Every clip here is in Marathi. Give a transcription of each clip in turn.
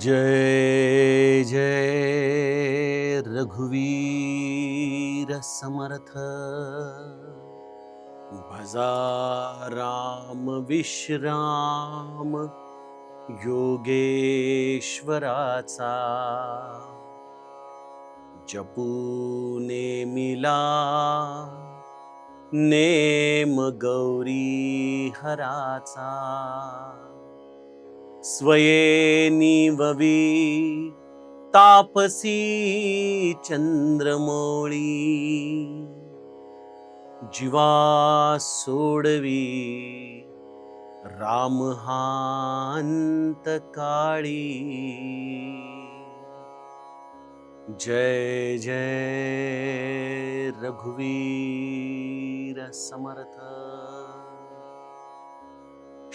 जय जय रघुवीर समर्थ। भजा राम विश्राम योगेश्वराचा। जपूने मिला नेम गौरी हराचा स्वये निववी. तापसी चंद्रमोळी. जीवा सोडवी. रामहांत काळी. जय जय रघुवीर समर्थ.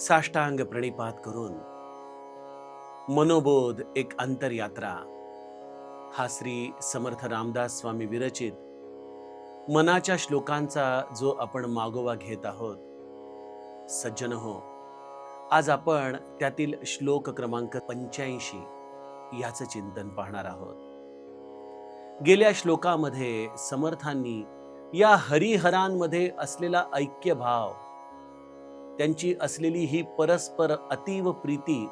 साष्टांग प्रणिपात करून मनोबोध एक अंतरयात्रा. हा श्री समर्थ रामदास स्वामी विरचित मनाच्या श्लोकांचा जो आपण मागोवा घेत आहोत. सज्जन हो आज आपण त्यातील श्लोक क्रमांक पंच्याऐंशी याचं चिंतन पाहणार आहोत. गेल्या श्लोकामध्ये समर्थांनी या हरिहरांमध्ये असलेला ऐक्यभाव त्यांची असलेली ही परस्पर अतीव प्रीती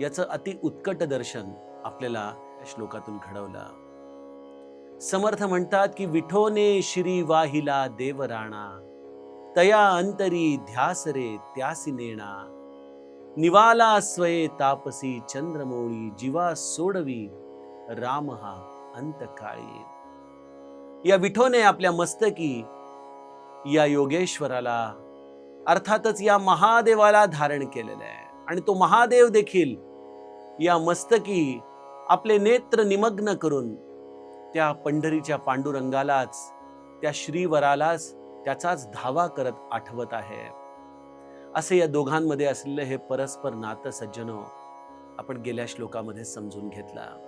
याचं अति उत्कट दर्शन आपल्याला श्लोकातून घडवलं. समर्थ म्हणतात की विठोने श्री वाहिला देवराणा तया अंतरी ध्यास रे त्यासी नेणा निवाला स्वये तापसी चंद्रमोळी जीवा सोडवी राम हा अंतकाळी. या विठोने आपल्या मस्तकी या योगेश्वराला अर्थातच या महादेवाला धारण केलेलं आहे. आणि तो महादेव देखील या मस्तकी आपले नेत्र निमग्न करून त्या पंढरीच्या पांडुरंगालाच त्या श्रीवरालाच त्याचाच धावा करत आठवत आहे. असे या दोघांमध्ये असलेलं हे परस्पर नातं सज्जनो आपण गेल्या श्लोकामध्ये समजून घेतला.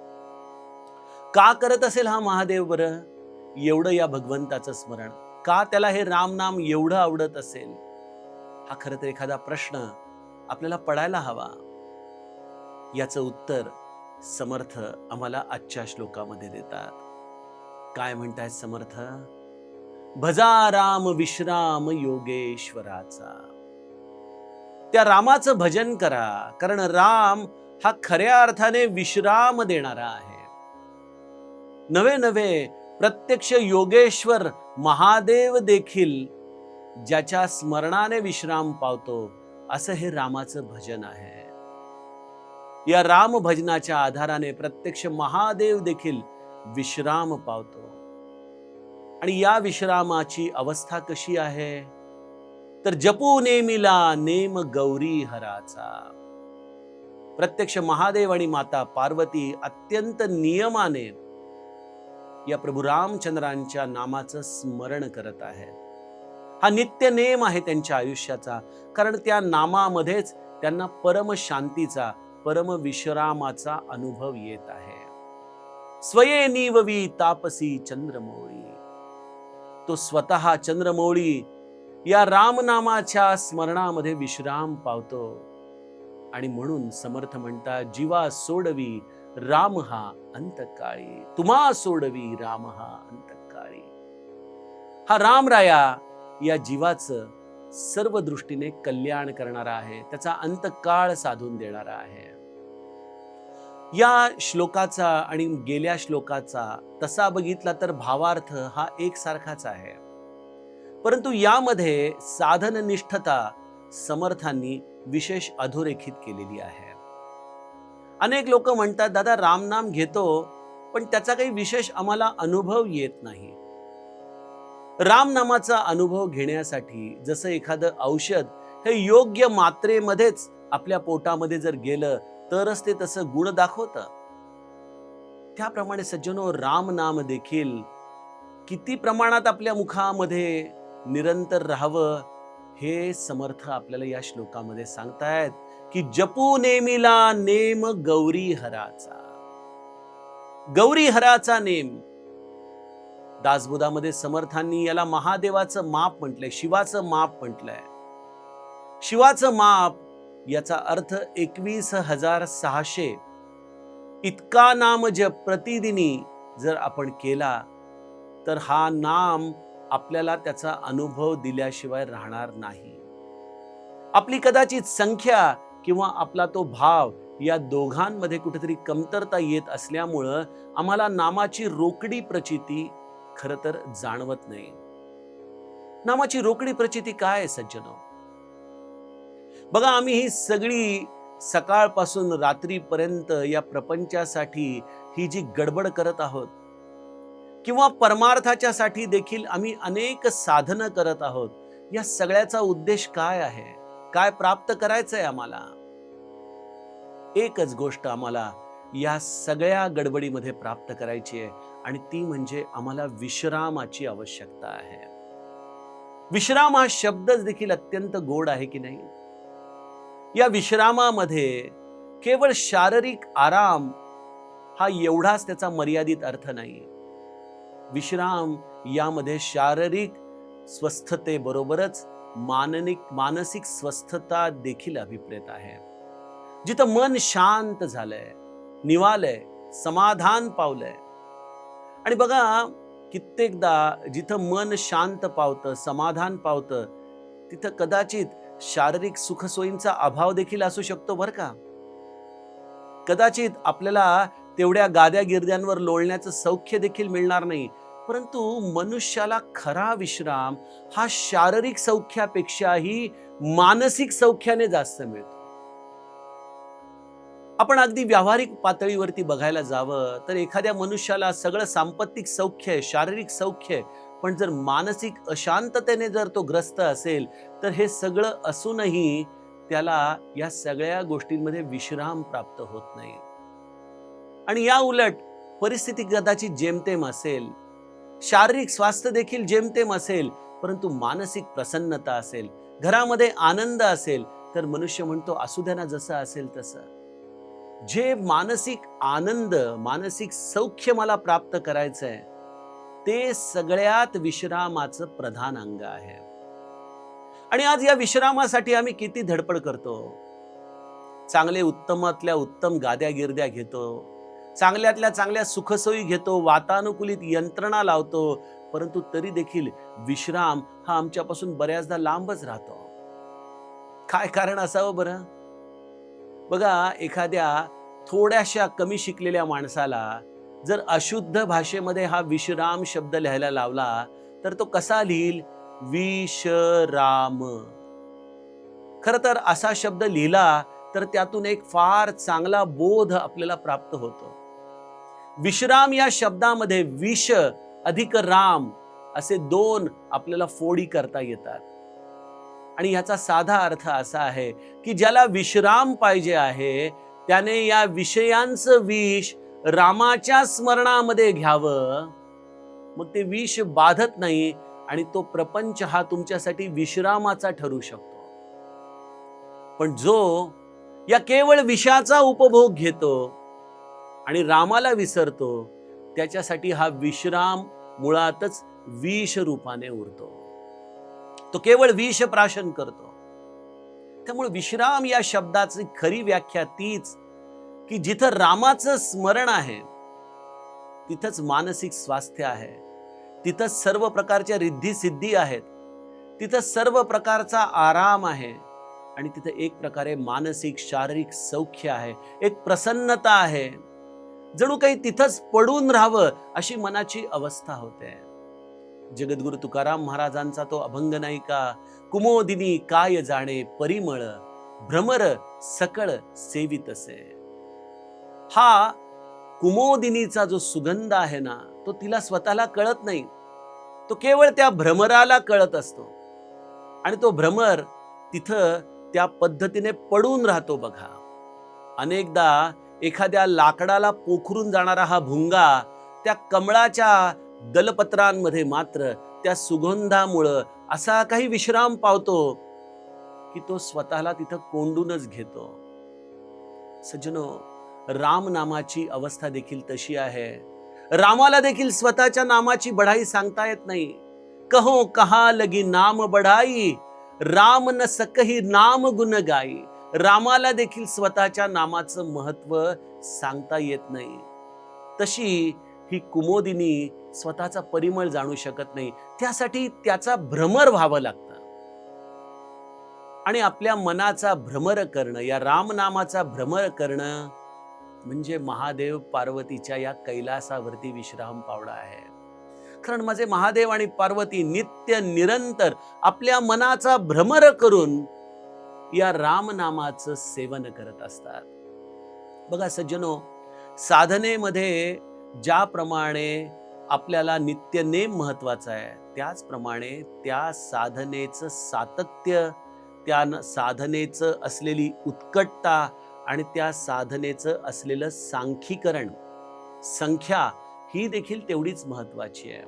का करत असेल हा महादेव बरं? एवढं या भगवंताचं स्मरण. का त्याला हे रामनाम एवढं आवडत असेल? हा खरं तर एखादा प्रश्न आपल्याला पडायला हवा. याचं उत्तर समर्थ आम्हाला आजच्या श्लोकामध्ये देतात. काय म्हणतायत समर्थ? भजा राम विश्राम योगेश्वराचा. त्या रामाचं भजन करा कारण राम हा खऱ्या अर्थाने विश्राम देणारा आहे. नवे नवे प्रत्यक्ष योगेश्वर महादेव देखील ज्याच्या स्मरणाने विश्राम पावतो असं हे रामाचं भजन आहे. या राम भजनाच्या आधाराने प्रत्यक्ष महादेव देखील विश्राम पावतो. आणि या विश्रामाची अवस्था कशी आहे? तर जपू नेमिला नेम गौरी हराचा. प्रत्यक्ष महादेव आणि माता पार्वती अत्यंत नियमाने या प्रभू रामचंद्रांच्या नामाचं स्मरण करत आहेत. हा नित्य नेम आहे त्यांच्या आयुष्याचा. कारण त्या नामामध्येच त्यांना परम शांतीचा परम विश्रामाचा अनुभव येत आहे. स्वये निववी तापसी चंद्रमौळी. तो स्वतः चंद्रमौळी या रामनामाच्या स्मरणामध्ये विश्राम पावतो. आणि म्हणून समर्थ म्हणतात जीवा सोडवी राम हा अंतकाळी. तुम्हा सोडवी राम हा अंतकाळी. हा रामराया या जीवाचं सर्व दृष्टीने कल्याण करणारा आहे त्याचा अंतकाळ साधून देणारा आहे. या श्लोकाचा आणि गेल्या श्लोकाचा तसा बघितला तर भावार्थ हा एकसारखाच आहे. परंतु यामध्ये साधननिष्ठता समर्थांनी विशेष अधोरेखित केलेली आहे. अनेक लोक म्हणतात दादा रामनाम घेतो पण त्याचा काही विशेष आम्हाला अनुभव येत नाही. रामनामाचा अनुभव घेण्यासाठी जसं एखादं औषध हे योग्य मात्रेमध्येच आपल्या पोटामध्ये जर गेलं तरच ते तसं गुण दाखवतं. त्याप्रमाणे सज्जनो रामनाम देखील किती प्रमाणात आपल्या मुखामध्ये निरंतर राहावं हे समर्थ आपल्याला या श्लोकामध्ये सांगतायत की जपू नेमिला नेम गौरी हराचा गौरी हराचा नेम दासबोधामध्ये समर्थांनी याला महादेवाचं माप म्हटलंय शिवाचं माप म्हटलंय. शिवाचं माप याचा अर्थ एकवीस हजार सहाशे. इतका नाम जप प्रतिदिनी जर आपण केला तर हा नाम आपल्याला त्याचा अनुभव दिल्याशिवाय राहणार नाही. आपली कदाचित संख्या किंवा आपला तो भाव या दोघांमध्ये कुठेतरी कमतरता येत असल्यामुळं आम्हाला नामाची रोकडी प्रचिती खरं तर जाणवत नाही. नामाची रोकडी प्रचिती काय आहे सज्जनो? बघा आम्ही ही सगळी सकाळपासून रात्रीपर्यंत या प्रपंचासाठी ही जी गडबड करत आहोत किंवा परमार्थाच्या साठी देखील आम्ही अनेक साधनं करत आहोत या सगळ्याचा उद्देश काय आहे? काय प्राप्त करायचंय आम्हाला? एकच गोष्ट आम्हाला या सगळ्या गडबडीमध्ये प्राप्त करायची आहे आणि ती म्हणजे आम्हाला विश्रामाची आवश्यकता आहे. विश्राम हा शब्दच देखील अत्यंत गोड आहे की नाही? या विश्रामामध्ये केवळ शारीरिक आराम हा एवढाच त्याचा मर्यादित अर्थ नाही. विश्राम यामध्ये शारीरिक स्वस्थतेबरोबरच माननिक मानसिक स्वस्थता देखील अभिप्रेत आहे. जिथं मन शांत झालंय निवालय समाधान पावलंय आणि बघा कित्येकदा जिथं मन शांत पावतं समाधान पावतं तिथं कदाचित शारीरिक सुखसोयींचा अभाव देखील असू शकतो बरं का? कदाचित आपल्याला तेवढ्या गाद्या गिरद्यांवर लोळण्याचं सौख्य देखील मिळणार नाही. परंतु मनुष्याला खरा विश्राम हा शारीरिक सौख्यापेक्षाही मानसिक सौख्याने जास्त मिळतो. आपण अगदी व्यावहारिक पातळीवरती बघायला जावं तर एखाद्या मनुष्याला सगळं सांपत्तिक सौख्य आहे शारीरिक सौख्य आहे पण जर मानसिक अशांततेने जर तो ग्रस्त असेल तर हे सगळं असूनही त्याला या सगळ्या गोष्टींमध्ये विश्राम प्राप्त होत नाही. आणि या उलट परिस्थिती कदाचित जेमतेम असेल शारीरिक स्वास्थ्य देखील जेमतेम असेल परंतु मानसिक प्रसन्नता असेल घरामध्ये आनंद असेल तर मनुष्य म्हणतो असू द्या ना जसं असेल तसं. जे मानसिक आनंद मानसिक सौख्य मला प्राप्त करायचंय ते सगळ्यात विश्रामाचं प्रधान अंग आहे. आणि आज या विश्रामासाठी आम्ही किती धडपड करतो? चांगले उत्तमातल्या उत्तम गाद्या गिरद्या घेतो चांगल्यातल्या चांगल्या सुखसोयी घेतो वातानुकूलित यंत्रणा लावतो परंतु तरी देखील विश्राम हा आमच्यापासून बऱ्याचदा लांबच राहतो. काय कारण असावं बरं? बघा एखाद्या थोड्याशा कमी शिकलेल्या माणसाला जर अशुद्ध भाषेमध्ये हा विश्राम शब्द लिहायला लावला तर तो कसा लिहील? विश्राम. खर तर असा शब्द लिहिला तर त्यातून एक फार चांगला बोध आपल्याला प्राप्त होतो. विश्राम या शब्दामध्ये विष अधिक राम असे दोन आपल्याला फोडी करता येतात. आणि याचा साधा अर्थ असा आहे की ज्याला विश्राम पाहिजे आहे त्याने या विषयांचं विष रामाच्या स्मरणामध्ये घ्यावं. मग ते विष बाधत नाही आणि तो प्रपंच हा तुमच्यासाठी विश्रामाचा ठरू शकतो. पण जो या केवळ विषाचा उपभोग घेतो आणि रामाला विसरतो त्याच्यासाठी हा विश्राम मुळातच विष रूपाने उरतो. तो केवळ विष प्राशन करतो. त्यामुळे विश्राम या शब्दाची खरी व्याख्या तीच की जिथं रामाचं स्मरण आहे तिथंच मानसिक स्वास्थ्य आहे. तिथं सर्व प्रकारच्या रिद्धी सिद्धी आहेत. तिथं सर्व प्रकारचा आराम आहे आणि तिथं एक प्रकारे मानसिक शारीरिक सौख्य आहे. एक प्रसन्नता आहे. जणू काही तिथंच पडून राहावं अशी मनाची अवस्था होते. जगद्गुरु तुकाराम महाराजांचा तो अभंग नाही का? कुमोदिनी काय जाणे परिमळ भ्रमर सकळ सेवित असे हा कुमोदिनीचा जो सुगंध आहे ना तो तिला स्वतःला कळत नाही. तो केवळ त्या भ्रमराला कळत असतो. आणि तो भ्रमर तिथं त्या पद्धतीने पडून राहतो बघा. अनेकदा एखाद्या लाकडाला पोखरून जाणारा हा भुंगा त्या कमळाच्या दलपत्रांमध्ये मात्र त्या सुगंधामुळं असा काही विश्राम पावतो की तो स्वतःला तिथं कोंडूनच घेतो. सज्जनो राम नामाची अवस्था देखील तशी आहे. रामाला देखील स्वतःच्या नामाची बढाई सांगता येत नाही. कहो कहा लगी नाम बढाई? राम न सकही नाम गुण गाई. रामाला देखील स्वतःच्या नामाचं महत्त्व सांगता येत नाही. तशी ही कुमोदिनी स्वतःचा परिमळ जाणू शकत नाही. त्यासाठी त्याचा भ्रमर व्हावं लागतं. आणि आपल्या मनाचा भ्रमर करणं या रामनामाचा भ्रमर करणं म्हणजे महादेव पार्वतीच्या या कैलासावरती विश्राम पावडा आहे. कारण माझे महादेव आणि पार्वती नित्य निरंतर आपल्या मनाचा भ्रमर करून या रामनामाचं सेवन करत असतात. बघा सज्जनो साधनेमध्ये ज्याप्रमाणे आपल्याला नित्यनेम महत्त्वाचा आहे. त्याचप्रमाणे त्या साधनेचं सातत्य त्या न- साधनेचं असलेली उत्कटता आणि त्या साधनेचं असलेलं सांख्यीकरण संख्या ही देखील तेवढीच महत्वाची आहे.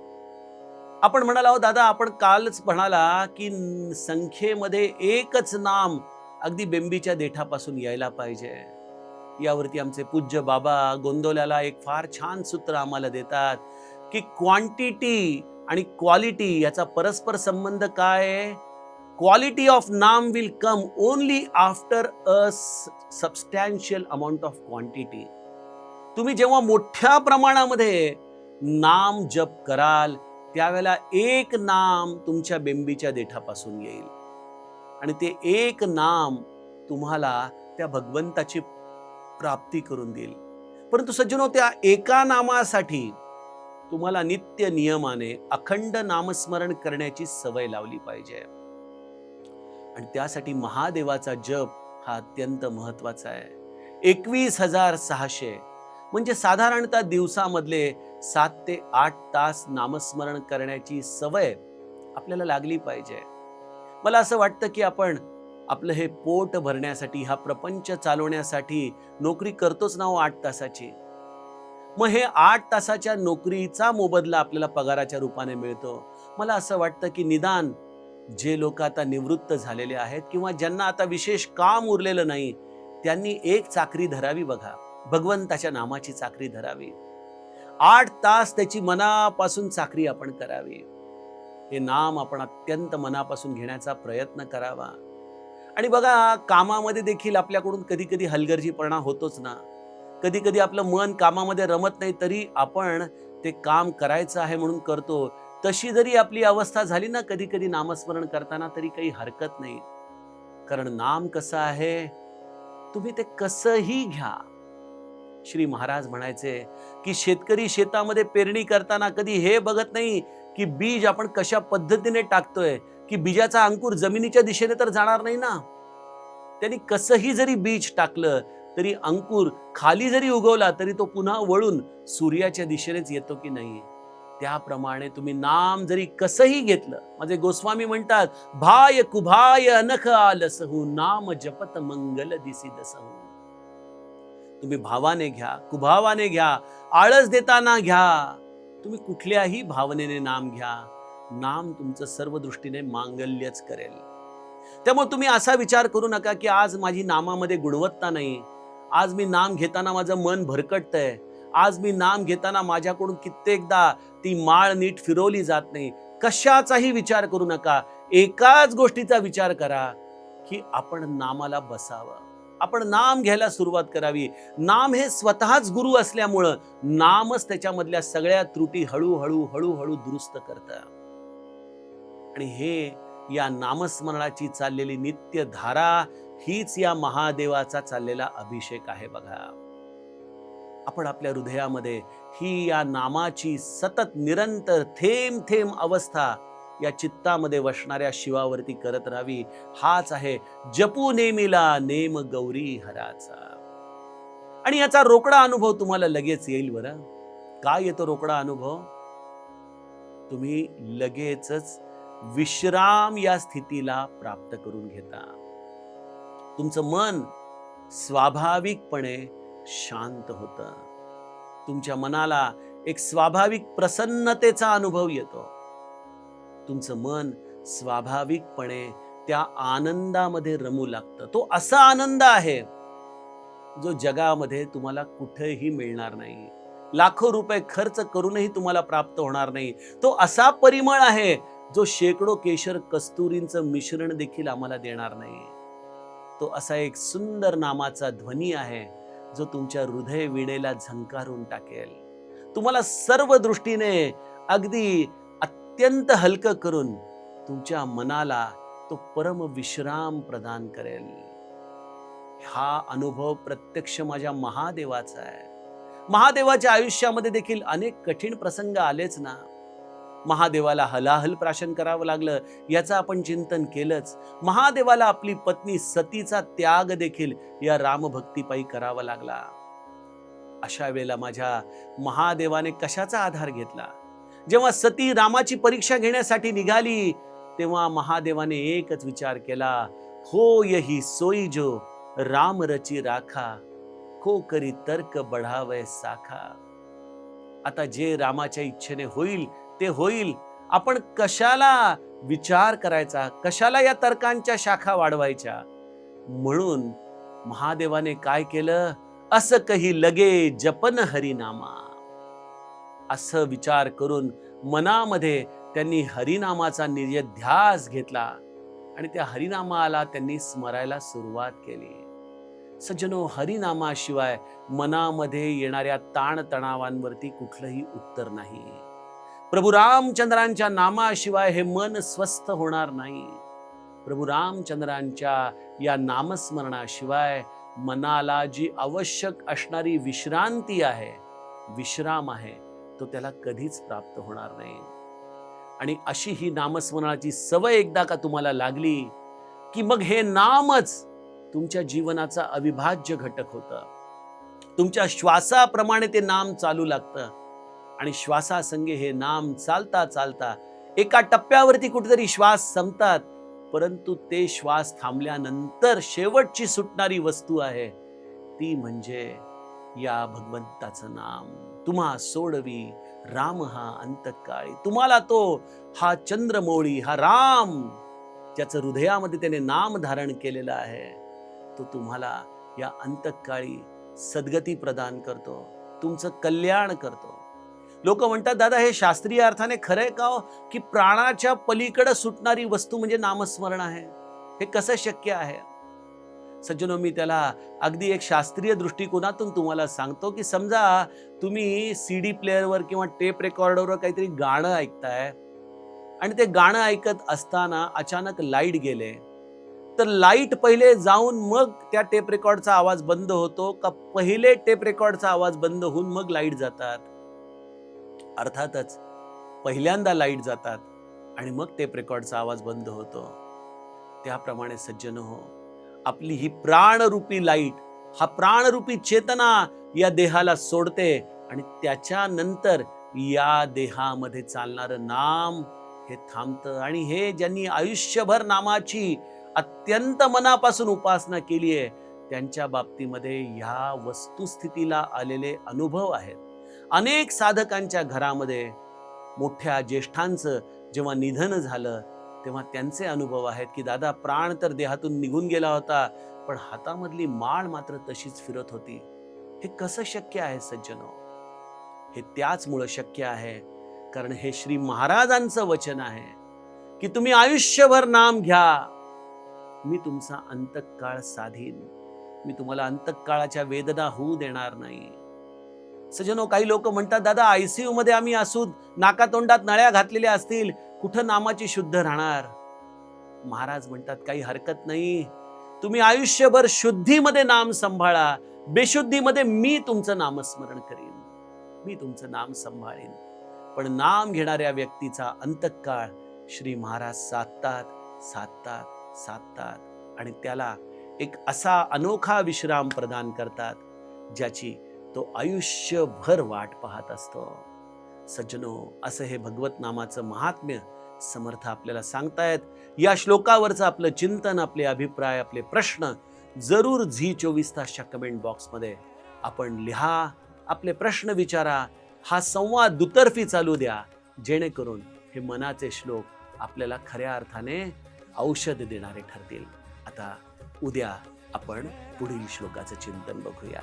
आपण म्हणाला हो दादा आपण कालच म्हणाला की संख्येमध्ये एकच नाम अगदी बेंबीच्या देठापासून यायला पाहिजे. यावरती आमचे पूज्य बाबा गोंदवल्याला एक फार छान सूत्र आम्हाला देतात. की क्वांटिटी आणि क्वालिटी याचा परस्पर संबंध काय आहे? Quality of naam will come only after a substantial amount of quantity तुम्ही जेव्हा मोठ्या प्रमाणामध्ये नाम जप कराल त्यावेळेला एक नाम तुमच्या बेंबीच्या देठापासून येईल. आणि ते एक नाम तुम्हाला त्या भगवंताची प्राप्ती करून देईल. परंतु सज्जनो त्या एका नामासाठी तुम्हाला नित्य नियमाने अखंड नामस्मरण करण्याची सवय लावली पाहिजे. आणि त्यासाठी महादेवाचा जप हा अत्यंत महत्त्वाचा आहे. एकवीस हजार सहाशे म्हणजे साधारणतः दिवसामधले सात ते आठ तास नामस्मरण करण्याची सवय आपल्याला लागली पाहिजे. मला असं वाटतं की आपण आपलं हे पोट भरण्यासाठी हा प्रपंच चालवण्यासाठी नोकरी करतोच ना हो आठ तासाची. मग हे आठ तासाच्या नोकरीचा मोबदला आपल्याला पगाराच्या रूपाने मिळतो. मला असं वाटतं की निदान जे लोक आता निवृत्त झालेले आहेत किंवा ज्यांना आता विशेष काम उरलेलं नाही त्यांनी एक चाकरी धरावी बघा. भगवंताच्या नामाची चाकरी धरावी. आठ तास त्याची मनापासून चाकरी आपण करावी. हे नाम आपण अत्यंत मनापासून घेण्याचा प्रयत्न करावा. आणि बघा कामामध्ये देखील आपल्याकडून कधी कधी हलगर्जीपणा होतोच ना. कधी कधी आपलं मन कामामध्ये रमत नाही तरी आपण ते काम करायचं आहे म्हणून करतो. तशी जरी आपली अवस्था झाली ना कधी कधी नामस्मरण करताना तरी काही हरकत नाही. कारण नाम कसं आहे तुम्ही ते कसंही घ्या. श्री महाराज म्हणायचे की शेतकरी शेतामध्ये पेरणी करताना कधी हे बघत नाही की बीज आपण कशा पद्धतीने टाकतोय की बीजाचा अंकुर जमिनीच्या दिशेने तर जाणार नाही ना. त्यांनी कसंही जरी बीज टाकलं तरी अंकुर खाली जरी उगवला तरी तो पुन्हा वळून सूर्याच्या दिशेनेच येतो की नाही त्याप्रमाणे तुम्ही नाम जरी कसंही घेतलं माझे गोस्वामी म्हणतात भाय कुभाय अनख आलसहू नाम जपत मंगल दिसी दसहू. तुम्ही भावाने घ्या कुभावाने घ्या आळस देताना घ्या. तुम्ही कुठल्याही भावनेने नाम घ्या नाम तुमचं सर्व दृष्टीने मांगल्यच करेल. त्यामुळे तुम्ही असा विचार करू नका की आज माझी नामामध्ये गुणवत्ता नाही आज मी नाम घेताना माझं मन भरकटतंय. आज मी नाम घेताना माझ्याकडून कित्येकदा ती माळ नीट फिरवली जात नाही. कशाचाही विचार करू नका. एकाच गोष्टीचा विचार करा की आपण नामाला बसावं. आपण नाम घ्यायला सुरुवात करावी. नाम हे स्वतःच गुरु असल्यामुळं नामच त्याच्यामधल्या सगळ्या त्रुटी हळूहळू हळूहळू दुरुस्त करतं. आणि हे या नामस्मरणाची चाललेली नित्य धारा हीच या महादेवाचा चाललेला अभिषेक आहे बघा. आपण आपल्या हृदयामध्ये ही या नामाची सतत निरंतर थेंब थेंब अवस्था या चित्तामध्ये वसणाऱ्या शिवावरती करत राहावी हाच आहे जपू नेमिला नेम गौरी हराचा. आणि याचा रोकडा अनुभव तुम्हाला लगेच येईल बरं. काय येतो रोकडा अनुभव? तुम्ही लगेचच विश्राम या स्थितीला प्राप्त करून घेता. तुमचं मन स्वाभाविकपणे शांत होतं. तुमच्या मनाला एक स्वाभाविक प्रसन्नतेचा अनुभव येतो. तुमचं मन स्वाभाविकपणे त्या आनंदामध्ये रमू लागतं. तो असा आनंद आहे जो जगामध्ये तुम्हाला कुठेही मिळणार नाही. लाखो रुपये खर्च करूनही तुम्हाला प्राप्त होणार नाही. तो असा परिमळ आहे जो शेकडो केशर कस्तुरींचं मिश्रण देखील आम्हाला देणार नाही. तो असा एक सुंदर नामाचा ध्वनी आहे जो तुमच्या हृदय विणेला झंकारून टाकेल. तुम्हाला सर्व दृष्टीने अगदी अत्यंत हलकं करून तुमच्या मनाला तो परम विश्राम प्रदान करेल. हा अनुभव प्रत्यक्ष माझ्या महादेवाचा आहे. महादेवाच्या आयुष्यामध्ये देखील अनेक कठीण प्रसंग आलेच ना. महादेवाला हलाहल प्राशन करावं लागलं याचं आपण चिंतन केलंच. महादेवाला आपली पत्नी सतीचा त्याग देखील या रामभक्तीपायी करावा लागला. अशा वेळेला माझ्या महादेवाने कशाचा आधार घेतला? जेव्हा सती रामाची परीक्षा घेण्यासाठी निघाली तेव्हा महादेवाने एकच विचार केला हो यही सोई जो राम रची राखा को करी तर्क बढावय साखा. आता जे रामाच्या इच्छेने होईल ते होईल. आपण कशाला विचार करायचा? कशाला या तर्कांच्या शाखा वाढवायच्या? म्हणून महादेवाने काय केलं? असं कही लगे जपन हरिनामा. असं विचार करून मनामध्ये त्यांनी हरिनामाचा निर्यध्यास घेतला आणि त्या हरिनामाला त्यांनी स्मरायला सुरुवात केली. सज्जनो हरिनामाशिवाय मनामध्ये येणाऱ्या ताणतणावांवरती कुठलंही उत्तर नाही. प्रभू रामचंद्रांच्या नामाशिवाय हे मन स्वस्थ होणार नाही. प्रभू रामचंद्रांच्या या नामस्मरणाशिवाय मनाला जी आवश्यक असणारी विश्रांती आहे विश्राम आहे तो त्याला कधीच प्राप्त होणार नाही. आणि अशी ही नामस्मरणाची सवय एकदा का तुम्हाला लागली की मग हे नामच तुमच्या जीवनाचा अविभाज्य घटक होतं. तुमच्या श्वासाप्रमाणे ते नाम चालू लागतं. आणि श्वासासंगे हे नाम चालता चालता एका टप्प्यावरती कुठेतरी श्वास संपतात परंतु ते श्वास थांबल्यानंतर शेवटची सुटणारी वस्तू आहे. ती म्हणजे या भगवंताचं नाम. तुम्हा सोडवी राम हा अंतकाळी. तुम्हाला तो हा चंद्रमौळी हा राम ज्याचं हृदयामध्ये त्याने नाम धारण केलेलं आहे तो तुम्हाला या अंतकाळी सद्गती प्रदान करतो तुमचं कल्याण करतो. लोक म्हणतात दादा हे शास्त्रीय अर्थाने खरंय का हो? की प्राणाच्या पलीकडे सुटणारी वस्तू म्हणजे नामस्मरण आहे? हे कसं शक्य आहे? सज्जनो मी त्याला अगदी एक शास्त्रीय दृष्टिकोनातून तुम्हाला सांगतो की समजा तुम्ही सी डी प्लेअरवर किंवा टेप रेकॉर्डरवर काहीतरी गाणं ऐकताय आणि ते गाणं ऐकत असताना अचानक लाइट गेले तर लाइट पहिले जाऊन मग त्या टेप रेकॉर्डचा आवाज बंद होतो का? पहिले टेप रेकॉर्डचा आवाज बंद होऊन मग लाइट जातात. अर्थातच पहिल्यांदा लाइट जातात आणि मग टेप रेकॉर्डचा आवाज बंद होतो. त्याप्रमाणे सज्जन हो आपली ही प्राणरूपी लाइट हा प्राणरूपी चेतना या देहाला सोडते आणि त्याच्यानंतर या देहामध्ये चालणारं नाम हे थांबतं. आणि हे ज्यांनी आयुष्यभर नामाची अत्यंत मनापासून उपासना केली आहे त्यांच्या बाबतीमध्ये ह्या वस्तुस्थितीला आलेले अनुभव आहेत. अनेक साधकांच्या घरामध्ये मोठ्या ज्येष्ठांचं जेव्हा निधन झालं तेव्हा त्यांचे अनुभव आहेत की दादा प्राण तर देहातून निघून गेला होता पण हातामधली माळ मात्र तशीच फिरत होती. हे कसं शक्य आहे सज्जनो? हे त्याचमुळं शक्य आहे कारण हे श्री महाराजांचं वचन आहे की तुम्ही आयुष्यभर नाम घ्या. मी तुमचा अंतकाळ साधीन. मी तुम्हाला अंतकाळाच्या वेदना होऊ देणार नाही. सजनो काही लोक म्हणतात दादा आय सी मध्ये आम्ही असू नाकातोंडात नळ्या घातलेल्या असतील कुठं नामाची शुद्ध राहणार? महाराज म्हणतात काही हरकत नाही. तुम्ही आयुष्यभर शुद्धीमध्ये नाम सांभाळा. बेशुद्धीमध्ये मी तुमचं नामस्मरण करीन. मी तुमचं नाम सांभाळेन. पण नाम घेणाऱ्या व्यक्तीचा अंतकाळ श्री महाराज साधतात साधतात साधतात आणि त्याला एक असा अनोखा विश्राम प्रदान करतात ज्याची तो आयुष्यभर वाट पाहत असतो. सज्जनो असं हे भगवत नामाचं महात्म्य समर्थ आपल्याला सांगतायत. या श्लोकावरचं आपलं चिंतन आपले अभिप्राय आपले प्रश्न जरूर झी चोवीस तासच्या कमेंट बॉक्समध्ये आपण लिहा. आपले प्रश्न विचारा. हा संवाद दुतर्फी चालू द्या. जेणेकरून हे मनाचे श्लोक आपल्याला खऱ्या अर्थाने औषध देणारे ठरतील. आता उद्या आपण पुढील श्लोकाचं चिंतन बघूया